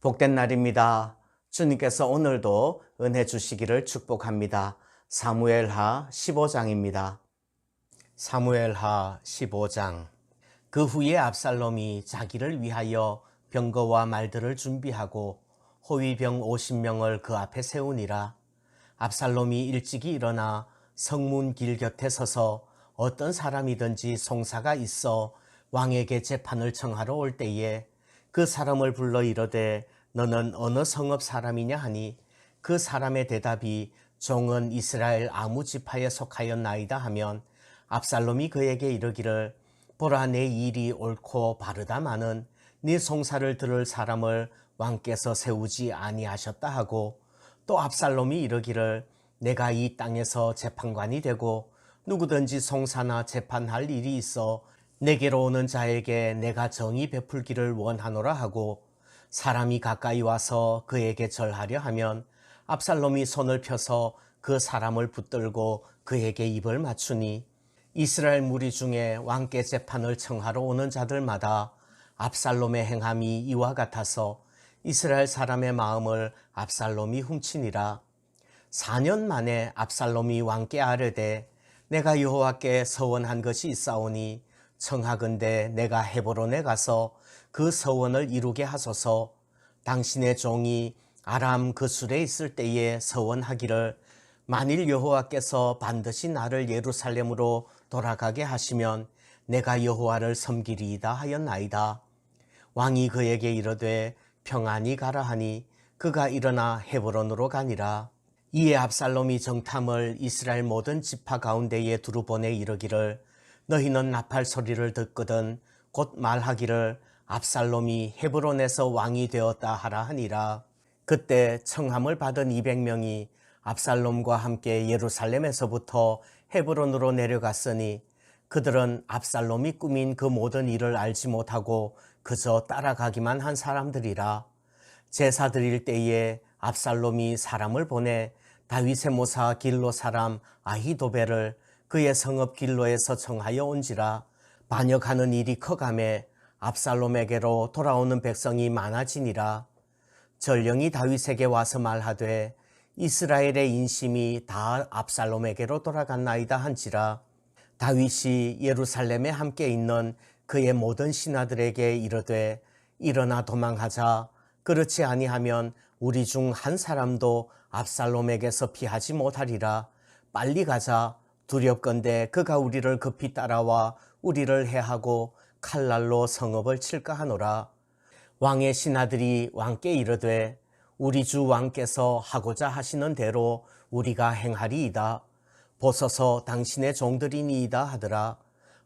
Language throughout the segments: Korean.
복된 날입니다. 주님께서 오늘도 은혜 주시기를 축복합니다. 사무엘하 15장입니다. 사무엘하 15장 그 후에 압살롬이 자기를 위하여 병거와 말들을 준비하고 호위병 50명을 그 앞에 세우니라. 압살롬이 일찍이 일어나 성문 길 곁에 서서 어떤 사람이든지 송사가 있어 왕에게 재판을 청하러 올 때에 그 사람을 불러 이르되 너는 어느 성읍 사람이냐 하니 그 사람의 대답이 종은 이스라엘 아무 지파에 속하였나이다 하면 압살롬이 그에게 이르기를 보라 내 일이 옳고 바르다마는 네 송사를 들을 사람을 왕께서 세우지 아니하셨다 하고 또 압살롬이 이르기를 내가 이 땅에서 재판관이 되고 누구든지 송사나 재판할 일이 있어 내게로 오는 자에게 내가 정의 베풀기를 원하노라 하고 사람이 가까이 와서 그에게 절하려 하면 압살롬이 손을 펴서 그 사람을 붙들고 그에게 입을 맞추니 이스라엘 무리 중에 왕께 재판을 청하러 오는 자들마다 압살롬의 행함이 이와 같아서 이스라엘 사람의 마음을 압살롬이 훔치니라. 4년 만에 압살롬이 왕께 아뢰되 내가 여호와께 서원한 것이 있사오니 청하건대 내가 헤브론에 가서 그 서원을 이루게 하소서 당신의 종이 아람 그 술에 있을 때에 서원하기를 만일 여호와께서 반드시 나를 예루살렘으로 돌아가게 하시면 내가 여호와를 섬기리이다 하였나이다. 왕이 그에게 이르되 평안히 가라 하니 그가 일어나 헤브론으로 가니라. 이에 압살롬이 정탐을 이스라엘 모든 지파 가운데에 두루 보내 이르기를 너희는 나팔 소리를 듣거든 곧 말하기를 압살롬이 헤브론에서 왕이 되었다 하라 하니라. 그때 청함을 받은 200명이 압살롬과 함께 예루살렘에서부터 헤브론으로 내려갔으니 그들은 압살롬이 꾸민 그 모든 일을 알지 못하고 그저 따라가기만 한 사람들이라. 제사 드릴 때에 압살롬이 사람을 보내 다윗의 모사 길로 사람 아히도벨을 그의 성읍 길로에서 청하여 온지라 반역하는 일이 커감에 압살롬에게로 돌아오는 백성이 많아지니라. 전령이 다윗에게 와서 말하되 이스라엘의 인심이 다 압살롬에게로 돌아갔나이다 한지라. 다윗이 예루살렘에 함께 있는 그의 모든 신하들에게 이르되 일어나 도망하자. 그렇지 아니하면 우리 중 한 사람도 압살롬에게서 피하지 못하리라. 빨리 가자 두렵건대 그가 우리를 급히 따라와 우리를 해하고 칼날로 성읍을 칠까 하노라. 왕의 신하들이 왕께 이르되 우리 주 왕께서 하고자 하시는 대로 우리가 행하리이다. 보소서 당신의 종들이니이다 하더라.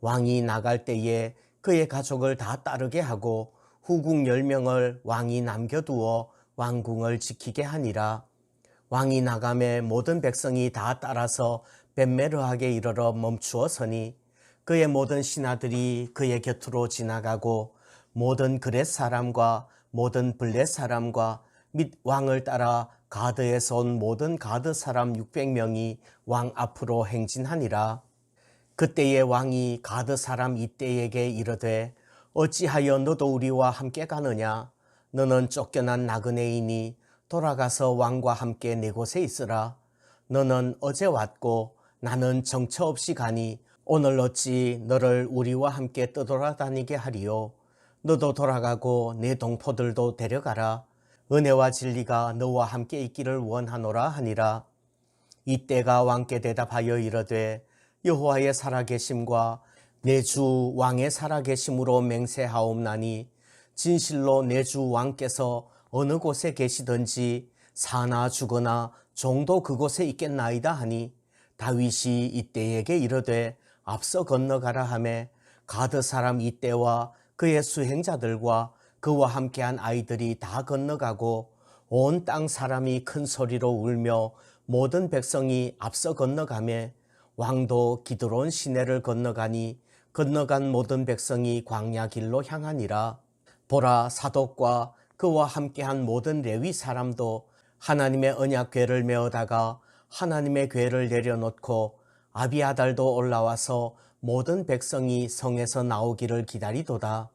왕이 나갈 때에 그의 가족을 다 따르게 하고 후궁 열명을 왕이 남겨두어 왕궁을 지키게 하니라. 왕이 나감에 모든 백성이 다 따라서 벤메르하게 이르러 멈추어 서니 그의 모든 신하들이 그의 곁으로 지나가고 모든 그렛 사람과 모든 블렛 사람과 및 왕을 따라 가드에서 온 모든 가드 사람 600명이 왕 앞으로 행진하니라. 그때의 왕이 가드 사람 이때에게 이르되 어찌하여 너도 우리와 함께 가느냐? 너는 쫓겨난 나그네이니 돌아가서 왕과 함께 내 곳에 있으라. 너는 어제 왔고 나는 정처 없이 가니 오늘 어찌 너를 우리와 함께 떠돌아다니게 하리요. 너도 돌아가고 내 동포들도 데려가라. 은혜와 진리가 너와 함께 있기를 원하노라 하니라. 이때가 왕께 대답하여 이르되 여호와의 살아계심과 내 주 왕의 살아계심으로 맹세하옵나니 진실로 내 주 왕께서 어느 곳에 계시든지 사나 죽거나 종도 그곳에 있겠나이다 하니 다윗이 이때에게 이르되 앞서 건너가라 하매 가드 사람 이때와 그의 수행자들과 그와 함께한 아이들이 다 건너가고 온 땅 사람이 큰 소리로 울며 모든 백성이 앞서 건너가매 왕도 기드론 시내를 건너가니 건너간 모든 백성이 광야 길로 향하니라. 보라 사독과 그와 함께한 모든 레위 사람도 하나님의 언약 궤를 메어다가 하나님의 궤를 내려놓고 아비아달도 올라와서 모든 백성이 성에서 나오기를 기다리도다.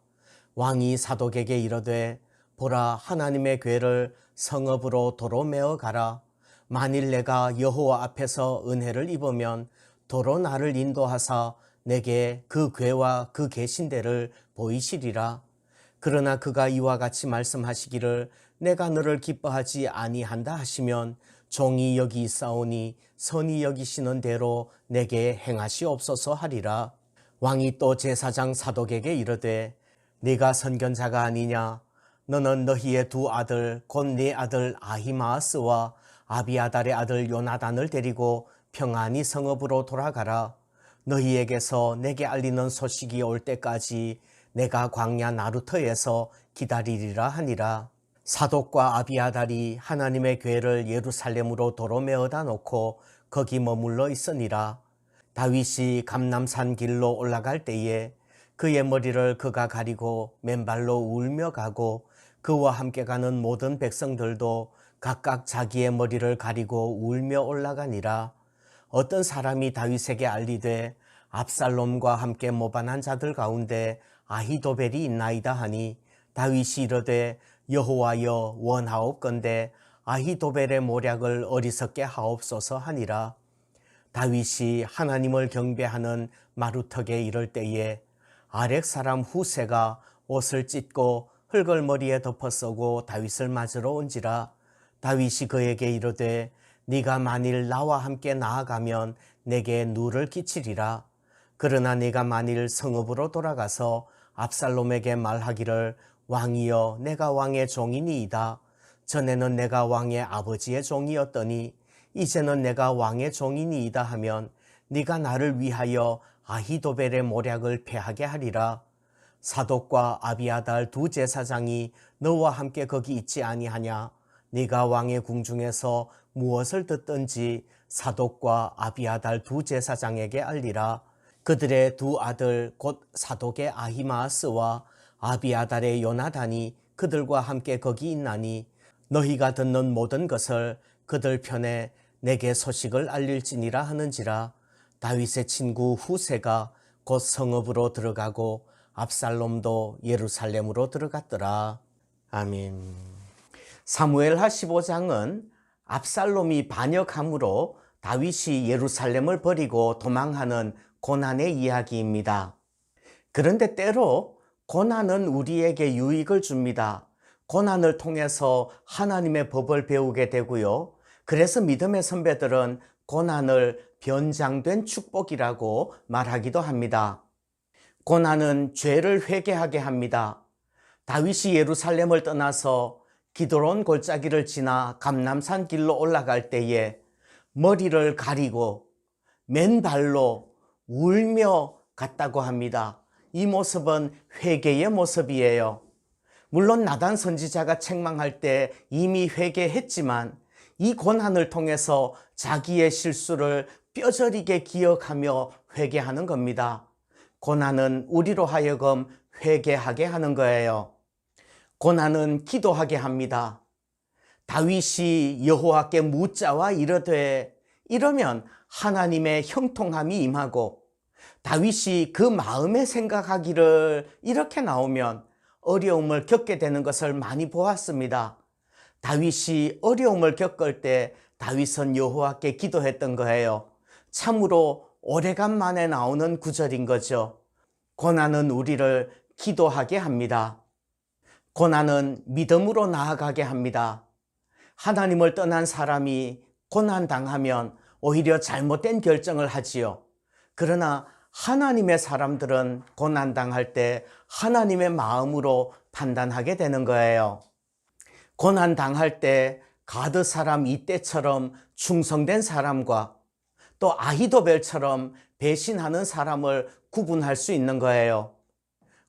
왕이 사독에게 이르되 보라 하나님의 괴를 성읍으로 도로 메어 가라. 만일 내가 여호와 앞에서 은혜를 입으면 도로 나를 인도하사 내게 그 괴와 그 계신대를 보이시리라. 그러나 그가 이와 같이 말씀하시기를 내가 너를 기뻐하지 아니한다 하시면 종이 여기 있사오니 선이 여기시는 대로 내게 행하시옵소서 하리라. 왕이 또 제사장 사독에게 이르되 네가 선견자가 아니냐 너는 너희의 두 아들 곧 네 아들 아히마스와 아비아달의 아들 요나단을 데리고 평안히 성읍으로 돌아가라. 너희에게서 내게 알리는 소식이 올 때까지 내가 광야 나루터에서 기다리리라 하니라. 사독과 아비아달이 하나님의 괴를 예루살렘으로 도로 메어다 놓고 거기 머물러 있으니라. 다윗이 감남산 길로 올라갈 때에 그의 머리를 그가 가리고 맨발로 울며 가고 그와 함께 가는 모든 백성들도 각각 자기의 머리를 가리고 울며 올라가니라. 어떤 사람이 다윗에게 알리되 압살롬과 함께 모반한 자들 가운데 아히도벨이 있나이다 하니 다윗이 이르되 여호와여 원하옵건대 아히도벨의 모략을 어리석게 하옵소서 하니라. 다윗이 하나님을 경배하는 마루턱에 이를 때에 아렉 사람 후세가 옷을 찢고 흙을 머리에 덮어 쓰고 다윗을 맞으러 온지라 다윗이 그에게 이르되 네가 만일 나와 함께 나아가면 내게 누를 끼치리라 그러나 네가 만일 성읍으로 돌아가서 압살롬에게 말하기를 왕이여 내가 왕의 종이니이다 전에는 내가 왕의 아버지의 종이었더니 이제는 내가 왕의 종이니이다 하면 네가 나를 위하여 아히도벨의 모략을 패하게 하리라. 사독과 아비아달 두 제사장이 너와 함께 거기 있지 아니하냐? 네가 왕의 궁중에서 무엇을 듣든지 사독과 아비아달 두 제사장에게 알리라. 그들의 두 아들 곧 사독의 아히마스와 아비아달의 요나단이 그들과 함께 거기 있나니 너희가 듣는 모든 것을 그들 편에 내게 소식을 알릴지니라 하는지라 다윗의 친구 후세가 곧 성읍으로 들어가고 압살롬도 예루살렘으로 들어갔더라. 아멘. 사무엘하 15장은 압살롬이 반역함으로 다윗이 예루살렘을 버리고 도망하는 고난의 이야기입니다. 그런데 때로 고난은 우리에게 유익을 줍니다. 고난을 통해서 하나님의 법을 배우게 되고요. 그래서 믿음의 선배들은 고난을 변장된 축복이라고 말하기도 합니다. 고난은 죄를 회개하게 합니다. 다윗이 예루살렘을 떠나서 기도론 골짜기를 지나 감남산 길로 올라갈 때에 머리를 가리고 맨발로 울며 갔다고 합니다. 이 모습은 회개의 모습이에요. 물론 나단 선지자가 책망할 때 이미 회개했지만 이 고난을 통해서 자기의 실수를 뼈저리게 기억하며 회개하는 겁니다. 고난은 우리로 하여금 회개하게 하는 거예요. 고난은 기도하게 합니다. 다윗이 여호와께 묻자와 이르되 이러면 하나님의 형통함이 임하고 다윗이 그 마음에 생각하기를 이렇게 나오면 어려움을 겪게 되는 것을 많이 보았습니다. 다윗이 어려움을 겪을 때 다윗은 여호와께 기도했던 거예요. 참으로 오래간만에 나오는 구절인 거죠. 고난은 우리를 기도하게 합니다. 고난은 믿음으로 나아가게 합니다. 하나님을 떠난 사람이 고난 당하면 오히려 잘못된 결정을 하지요. 그러나 하나님의 사람들은 고난 당할 때 하나님의 마음으로 판단하게 되는 거예요. 고난 당할 때 가드 사람 이때처럼 충성된 사람과 또 아히도벨처럼 배신하는 사람을 구분할 수 있는 거예요.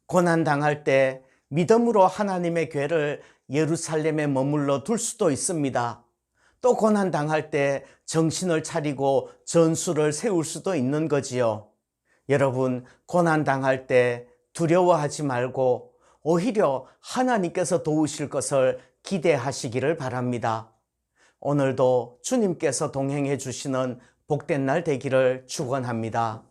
고난 당할 때 믿음으로 하나님의 괴를 예루살렘에 머물러 둘 수도 있습니다. 또 고난 당할 때 정신을 차리고 전술을 세울 수도 있는 거지요. 여러분, 고난 당할 때 두려워하지 말고 오히려 하나님께서 도우실 것을 기대하시기를 바랍니다. 오늘도 주님께서 동행해 주시는 복된 날 되기를 축원합니다.